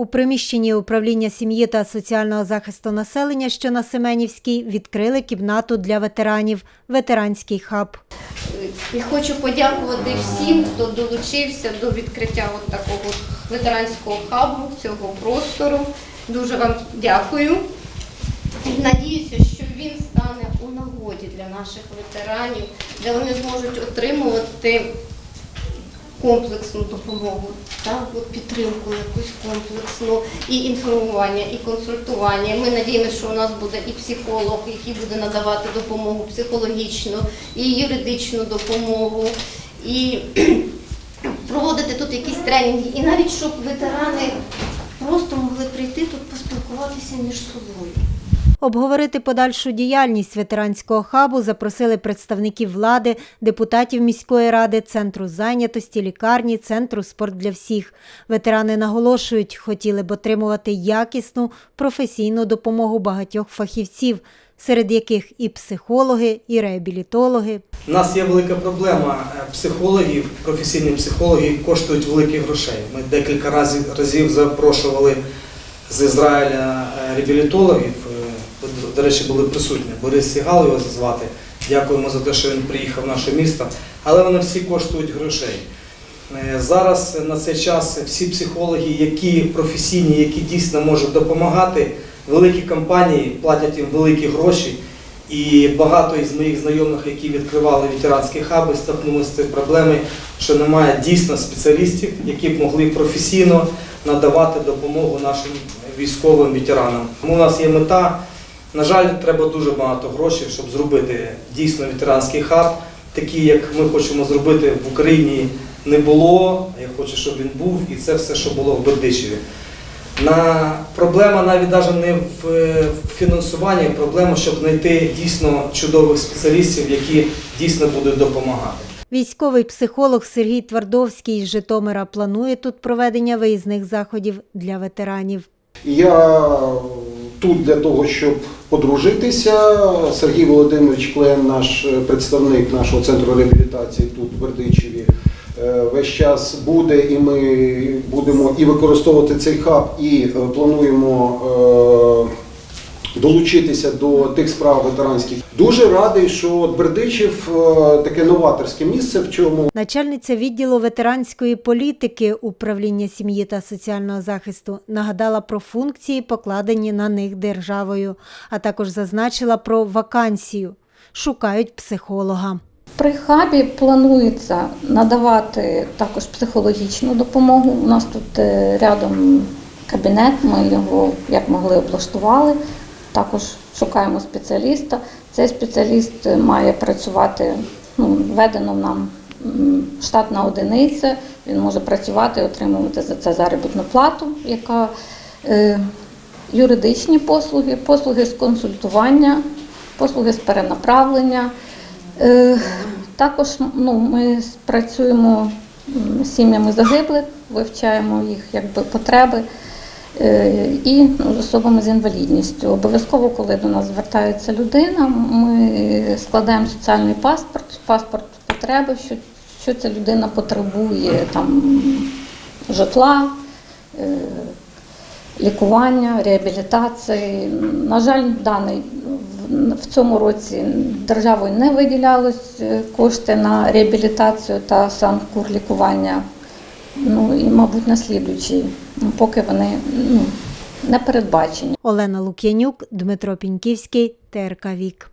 У приміщенні управління сім'ї та соціального захисту населення, що на Семенівській, відкрили кімнату для ветеранів ветеранський хаб. І хочу подякувати всім, хто долучився до відкриття такого ветеранського хабу, цього простору. Дуже вам дякую. Надіюся, що він стане у нагоді для наших ветеранів, де вони зможуть отримувати комплексну допомогу, так, підтримку якусь комплексну, і інформування, і консультування. Ми надіємося, що у нас буде і психолог, який буде надавати допомогу психологічну, і юридичну допомогу, і проводити тут якісь тренінги. І навіть щоб ветерани просто могли прийти тут поспілкуватися між собою. Обговорити подальшу діяльність ветеранського хабу запросили представників влади, депутатів міської ради, центру зайнятості, лікарні, центру спорт для всіх. Ветерани наголошують, хотіли б отримувати якісну професійну допомогу багатьох фахівців, серед яких і психологи, і реабілітологи. У нас є велика проблема. Е, Психологів, професійні психологи коштують великих грошей. Ми декілька разів, разів запрошували з Ізраїля е, реабілітологів. До речі, були присутні. Борис Сігал його звати. Дякуємо за те, що він приїхав в наше місто. Але вони всі коштують грошей. Е, Зараз на цей час всі психологи, які професійні, які дійсно можуть допомагати, великі компанії платять їм великі гроші. І багато із моїх знайомих, які відкривали ветеранські хаби, стикнулися з цією проблемою, що немає дійсно спеціалістів, які б могли професійно надавати допомогу нашим військовим ветеранам. Тому у нас є мета. На жаль, треба дуже багато грошей, щоб зробити дійсно ветеранський хаб, такий, як ми хочемо зробити в Україні, не було. Я хочу, щоб він був, і це все, що було в Бердичеві. На проблема навіть навіть не в е, в фінансуванні, проблема, щоб знайти дійсно чудових спеціалістів, які дійсно будуть допомагати. Військовий психолог Сергій Твардовський з Житомира планує тут проведення виїзних заходів для ветеранів. Я тут для того, щоб подружитися. Сергій Володимирович Клен, наш е, представник нашого центру реабілітації тут в Бердичеві, е, весь час буде, і ми будемо і використовувати цей хаб, і е, плануємо долучитися до тих справ ветеранських. Дуже радий, що Бердичів е, таке новаторське місце, в чому Начальниця відділу ветеранської політики управління сім'ї та соціального захисту нагадала про функції, покладені на них державою, а також зазначила про вакансію. Шукають психолога. При хабі планується надавати також психологічну допомогу. У нас тут е, рядом кабінет, ми його як могли облаштували. Також шукаємо спеціаліста. Цей спеціаліст має працювати, ну, введено нам штатна одиниця. Він може працювати, отримувати за це заробітну плату, яка е, юридичні послуги, послуги з консультування, послуги з перенаправлення. Е, Також ну, ми працюємо з сім'ями загиблих, вивчаємо їх якби, потреби е, і ну, з особами з інвалідністю. Обов'язково, коли до нас звертається людина, ми складаємо соціальний паспорт, паспорт потреби, що, що ця людина потребує там, житла. е, лікування, реабілітації. На жаль, даний в- в цьому році державою не виділялось е, кошти на реабілітацію та санкур лікування. Ну і, мабуть, на слідуючий, ну, поки вони ну, не передбачені. Олена Лук'янюк, Дмитро Піньківський, ТРК Вік.